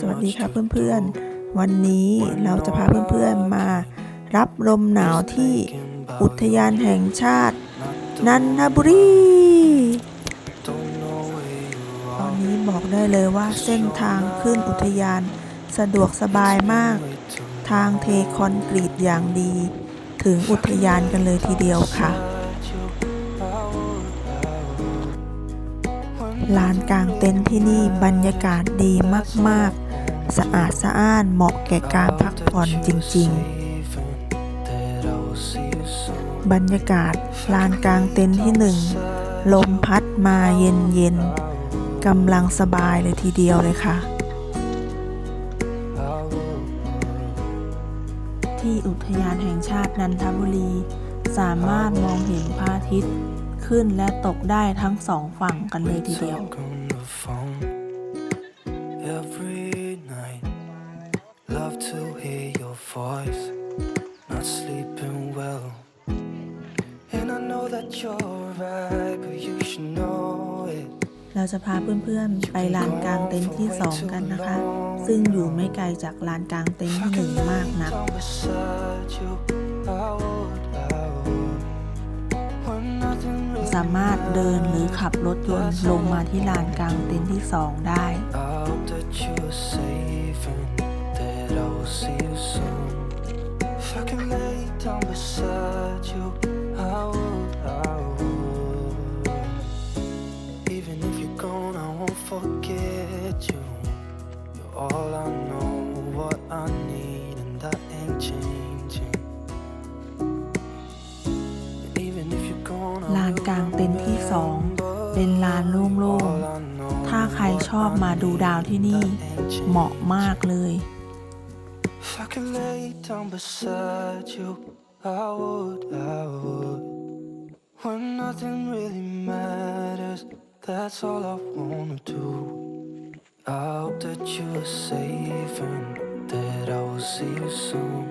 สวัสดีค่ะเพื่อนๆ วันนี้เราจะพาเพื่อนๆมารับลมหนาวที่อุทยานแห่งชาติ นันทบุรี ตอนนี้บอกได้เลยว่าเส้นทางขึ้นอุทยานสะดวกสบายมาก ทางเทคอนกรีตอย่างดี ถึงอุทยานกันเลยทีเดียวค่ะ ลานกลางเต็นท์ที่นี่บรรยากาศดีมาก ๆ สะอาดสะอ้านเหมาะแก่การพักผ่อนจริง ๆ บรรยากาศลานกลางเต็นท์ที่หนึ่งลมพัดมาเย็น ๆกำลังสบายเลยทีเดียวเลยค่ะ ที่อุทยานแห่งชาตินันทบุรี สามารถมองเห็นพระอาทิตย์ ขึ้นและตกได้ทั้งสองฝั่งกันเลยทีเดียว Every night, love to hear your voice. Not sleeping well, and I know that you're right, but you should know it. เราจะพาเพื่อนๆ ไปลานกลางเต็นท์ที่ 2 กันนะคะ ซึ่งอยู่ไม่ไกลจากลานกลางเต็นท์ที่หนึ่งมากนัก สามารถเดินหรือขับรถยนต์ลงมาที่ลานกลางเต็นท์ที่ 2 ได้ If 2 เป็นลานโล่ง all I know. ๆถ้าใครชอบมาดูดาวที่นี่ เหมาะมากเลย If I could lay down beside you, I would, I would. When nothing really matters, that's all I wanna do. I hope that you are safe and that I will see you soon.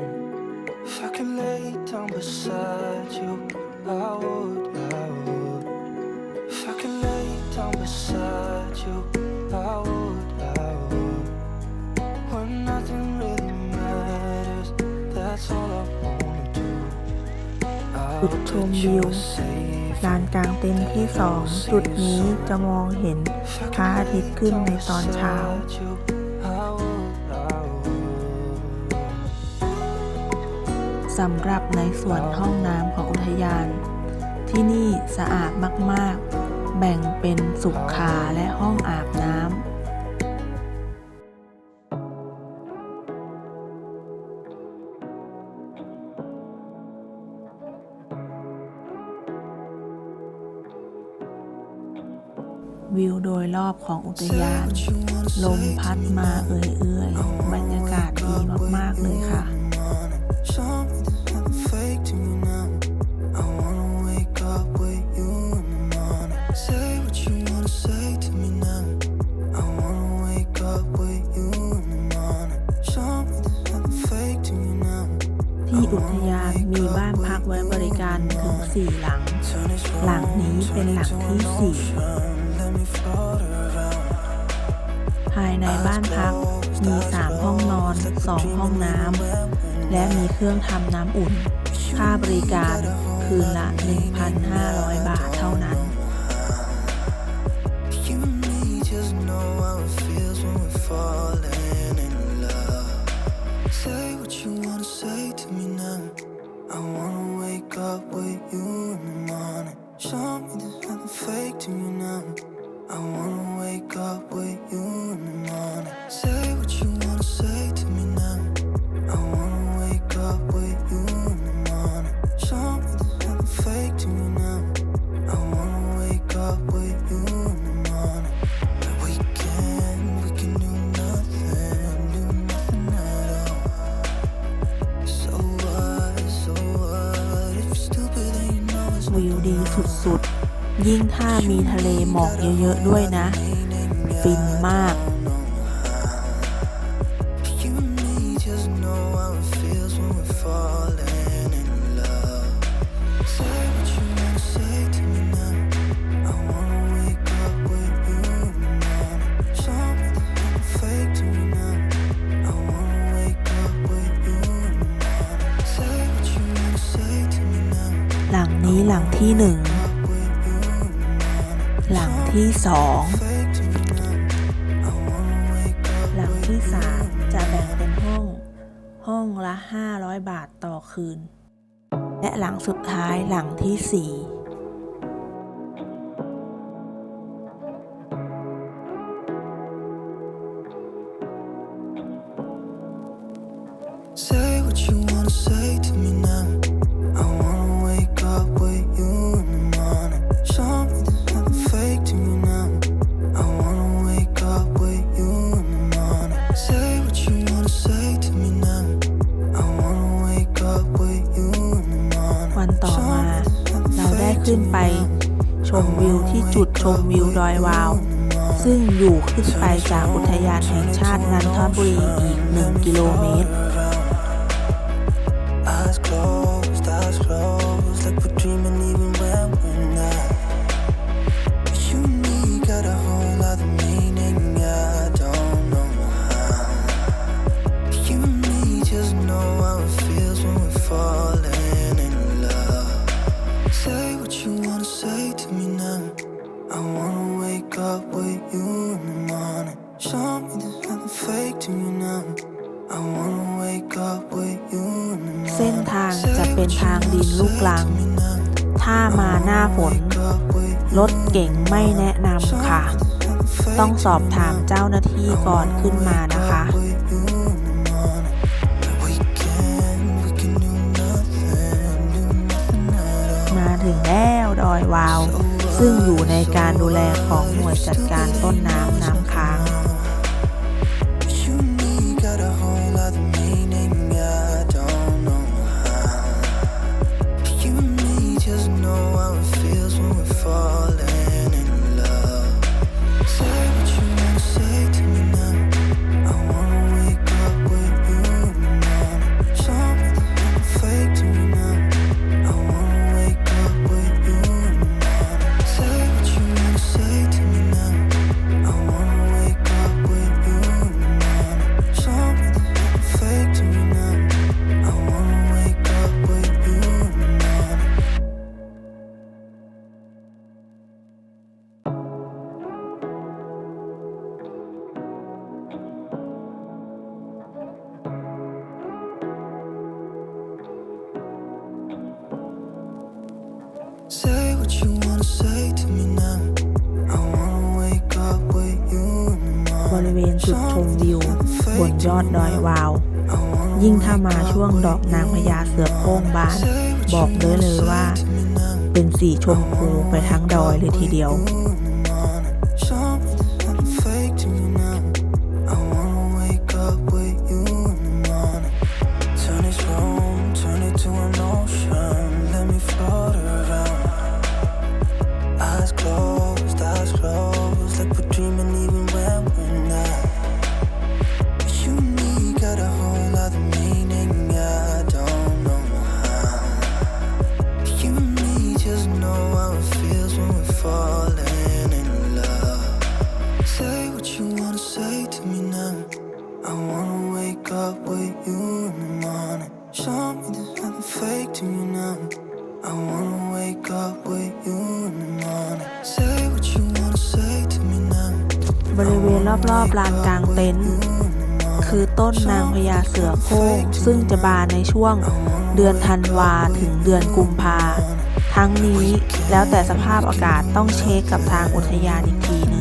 If I could lay down beside you, I would, I would. If I could lay down beside you, I would, I would. When nothing really matters, that's all I wanna do. I จุด hope ชม that วิ you ว are safe ลานกลางเต็นท์ที่ 2 จุดนี้จะมองเห็นพระอาทิตย์ขึ้นในตอนเช้า beside you. I would, I would. สำหรับในส่วนห้องน้ำของอุทยาน ที่นี่สะอาดมาก ๆ แบ่งเป็นสุขาและห้องอาบน้ำวิวโดยรอบของอุทยาน ลมพัดมาเอื่อยๆ บรรยากาศดีมาก ๆ เลยค่ะ เป็นหลังที่ 4 ภายในบ้านพักมี 3 ห้องนอน 2 ห้องน้ำ และมีเครื่องทำน้ำอุ่น ค่าบริการคืนละ 1,500 บาทเท่านั้น สุดๆ ยิ่งถ้ามีทะเลหมอกเยอะๆด้วยนะ ฟินมาก ที่หนึ่งหลังที่สองหลังที่สามจะแบ่งเป็นห้อง ห้องละ 500 บาทต่อคืน และหลังสุดท้ายหลังที่สี่ Say what you wanna say to me now. จุดชมวิวดอยวาว ซึ่งอยู่ขึ้นไปจากอุทยานแห่งชาตินันทบุรีอีก 1 กิโลเมตร ลูกลังถ้ามาหน้าฝน รถเก่งไม่แนะนำค่ะ ต้องสอบถามเจ้าหน้าที่ก่อนขึ้นมานะคะมาถึงแล้วดอยวาว ซึ่งอยู่ในการดูแลของหน่วยจัดการต้นน้ำน้ำ บริเวณจุดชมวิว บนยอดดอยวาว ยิ่งถ้ามาช่วงดอกนางพญาเสือโคร่งบาน บอกเลยเลยว่า เป็นสีชมพูไปทั้งดอยเลยทีเดียว fake to me now. I wanna wake up with you in the morning. Say what you wanna say to me now. บริเวณรอบๆลานกลางเต็นท์คือต้นนางพญาเสือโคร่งซึ่งจะบานในช่วงเดือนธันวาถึงเดือนกุมภาทั้งนี้แล้วแต่สภาพอากาศต้องเช็คกับทางอุทยานอีกทีหนึง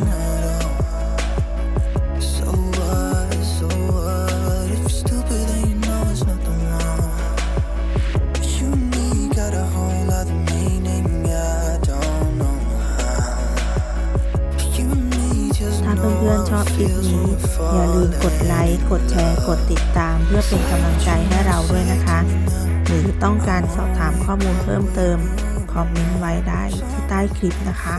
ชอบคลิปนี้ อย่าลืมกดไลค์ กดแชร์ กดติดตาม เพื่อเป็นกำลังใจให้เราด้วยนะคะ หรือต้องการสอบถามข้อมูลเพิ่มเติม คอมเมนต์ไว้ได้ที่ใต้คลิปนะคะ